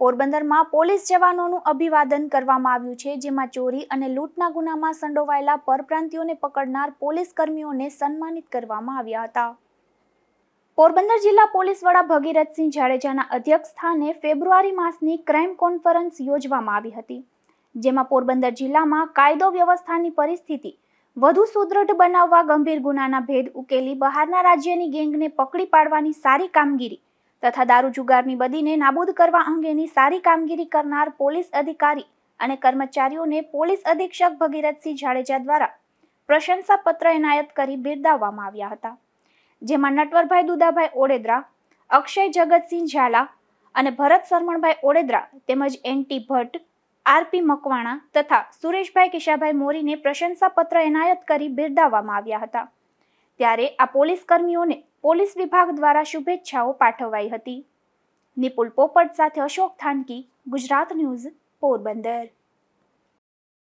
પોરબંદરમાં પોલીસ જવાનોનું અભિવાદન કરવામાં આવ્યું છે, જેમાં ચોરી અને લૂંટના ગુનામાં સંડોવાયેલા પરપ્રાંતિયોને પકડનાર પોલીસ કર્મીઓને સન્માનિત કરવામાં આવ્યા હતા. પોરબંદર જિલ્લા પોલીસ વડા ભગીરથસિંહ જાડેજાના અધ્યક્ષ સ્થાને ફેબ્રુઆરી માસની ક્રાઇમ કોન્ફરન્સ યોજવામાં આવી હતી, જેમાં પોરબંદર જિલ્લામાં કાયદો વ્યવસ્થાની પરિસ્થિતિ, વધુ સુદૃઢ બનાવવા ગંભીર ગુનાના ભેદ ઉકેલી બહારના રાજ્યની ગેંગને પકડી પાડવાની સારી કામગીરી તથા દારૂ જુગારની બદીને નાબૂદ કરવા અંગેની સારી કામગીરી કરનાર પોલીસ અધિકારી અને કર્મચારીઓને પોલીસ અધિક્ષક ભગીરથસિંહ જાડેજા દ્વારા પ્રશંસાપત્ર એનાયત કરી બિરદાવવામાં આવ્યા હતા. જેમાં નટવરભાઈ દુદાભાઈ ઓડેદરા, અક્ષય જગતસિંહ ઝાલા અને ભરત સરમણભાઈ ઓડેદરા તેમજ એનટી ભટ્ટ, આરપી મકવાણા તથા સુરેશભાઈ કિશાભાઈ મોરીને પ્રશંસાપત્ર એનાયત કરી બિરદાવવામાં આવ્યા હતા. ત્યારે આ પોલીસ કર્મીઓને પોલીસ વિભાગ દ્વારા શુભેચ્છાઓ પાઠવાઈ હતી. નિપુલ પોપટ સાથે અશોક થાનકી ગુજરાત ન્યૂઝ પોરબંદર.